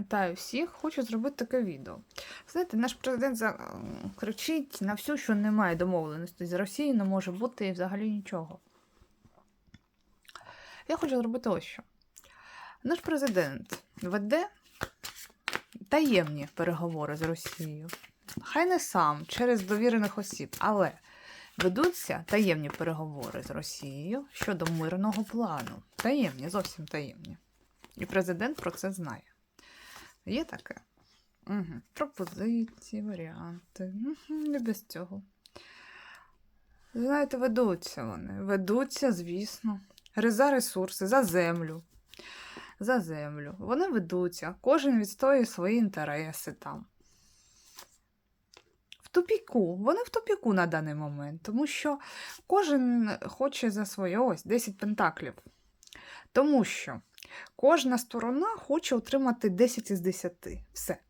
Вітаю всіх, хочу зробити таке відео. Знаєте, наш президент кричить на всю, що немає домовленості з Росією, не може бути і взагалі нічого. Я хочу зробити ось що. Наш президент веде таємні переговори з Росією. Хай не сам, через довірених осіб, але ведуться таємні переговори з Росією щодо мирного плану. Таємні, зовсім таємні. І президент про це знає. Є таке? Угу. Пропозиції, варіанти. Не без цього. Знаєте, ведуться вони. Ведуться, звісно. За ресурси, за землю. За землю. Вони ведуться. Кожен відстоює свої інтереси там. В тупіку. Вони в тупіку на даний момент, тому що кожен хоче за своє ось 10 пентаклів. Тому що Кожна сторона хоче отримати 10 із 10. Все.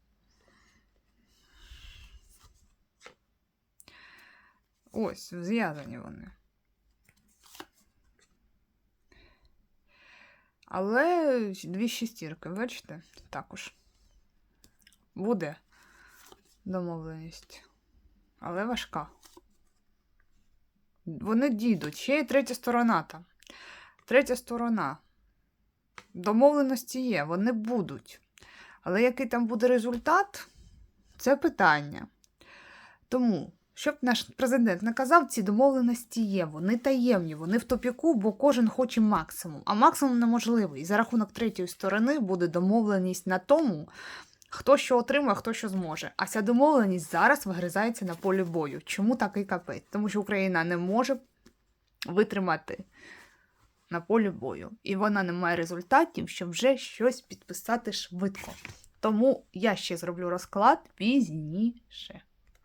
Ось, зв'язані вони. Але дві шістірки, бачите? Також. Буде домовленість. Але важка. Вони дійдуть. Ще є третя сторона там. Третя сторона. Домовленості є, вони будуть. Але який там буде результат, це питання. Тому, щоб наш президент наказав, ці домовленості є. Вони таємні, вони в топіку, бо кожен хоче максимум. А максимум неможливий. І за рахунок третьої сторони буде домовленість на тому, хто що отримає, хто що зможе. А ця домовленість зараз вигризається на полі бою. Чому такий капець? Тому що Україна не може витримати на полі бою. І вона не має результатів, щоб вже щось підписати швидко. Тому я ще зроблю розклад пізніше.